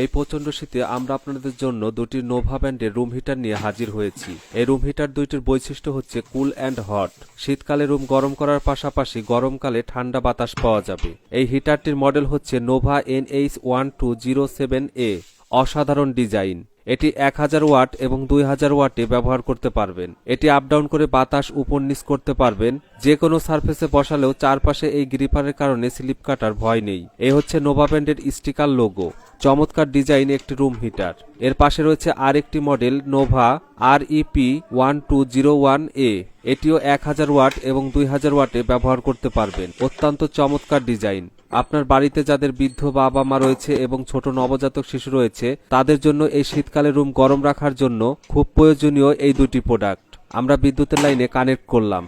এই প্রচণ্ড শীতে আমরা আপনাদের জন্য দুটি নোভা ব্যান্ডের রুম হিটার নিয়ে হাজির হয়েছি। এই রুম হিটার দুইটির বৈশিষ্ট্য হচ্ছে কুল অ্যান্ড হট। শীতকালে রুম গরম করার পাশাপাশি গরমকালে ঠান্ডা বাতাস পাওয়া যাবে। এই হিটারটির মডেল হচ্ছে Nova N H one two zero seven A. অসাধারণ ডিজাইন। এটি এক হাজার ওয়াট এবং দুই হাজার ওয়াটে ব্যবহার করতে পারবেন। এটি আপ ডাউন করে বাতাস উপর নিচ করতে পারবেন। যে কোনো সার্ফেসে বসালেও চারপাশে এই গ্রিপারের কারণে স্লিপ কাটার ভয় নেই। এ হচ্ছে নোভা ব্র্যান্ডের স্টিকার লোগো চমৎকার ডিজাইন একটি রুম হিটার এর পাশে রয়েছে আর একটি model Nova R EP one two zero one A এটিও এক হাজার ওয়াট এবং দুই হাজার ওয়াটে ব্যবহার করতে পারবেন। অত্যন্ত চমৎকার ডিজাইন। আপনার বাড়িতে যাদের বৃদ্ধ বাবা মা রয়েছে এবং ছোট নবজাতক শিশু রয়েছে, তাদের জন্য এই শীতকালে রুম গরম রাখার জন্য খুব প্রয়োজনীয় এই দুটি প্রোডাক্ট। আমরা বিদ্যুতের লাইনে কানেক্ট করলাম।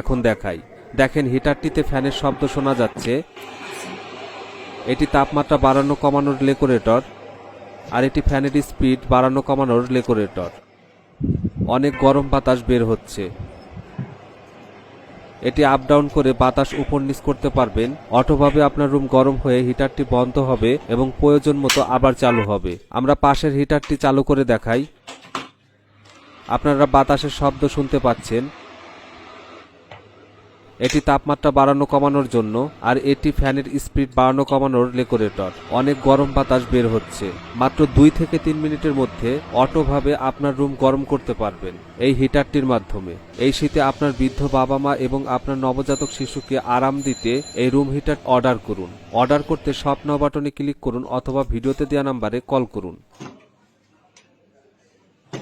এখন দেখাই। দেখেন, হিটারটিতে ফ্যানের শব্দ শোনা যাচ্ছে। এটি তাপমাত্রা বাড়ানো কমানোর লেকোরেটর আর এটি ফ্যানের স্পিড বাড়ানো কমানোর লেকোরেটর অনেক গরম বাতাস বের হচ্ছে। এটি আপ ডাউন করে বাতাস উপর নিচ করতে পারবেন, অটোভাবে আপনার রুম গরম হয়ে হিটারটি বন্ধ হবে এবং প্রয়োজন মতো আবার চালু হবে। আমরা পাশের হিটারটি চালু করে দেখাই। আপনারা বাতাসের শব্দ শুনতে পাচ্ছেন। এটি তাপমাত্রা বাড়ানো কমানোর জন্য আর এটি ফ্যানের স্পিড বাড়ানো কমানোর লেকোরেটর অনেক গরম বাতাস বের হচ্ছে। মাত্র দুই থেকে তিন মিনিটের মধ্যে অটোভাবে আপনার রুম গরম করতে পারবেন এই হিটারটির মাধ্যমে। এই শীতে আপনার বৃদ্ধ বাবা মা এবং আপনার নবজাতক শিশুকে আরাম দিতে এই রুম হিটার অর্ডার করুন। অর্ডার করতে নাও বাটনে ক্লিক করুন অথবা ভিডিওতে দেওয়া নাম্বারে কল করুন।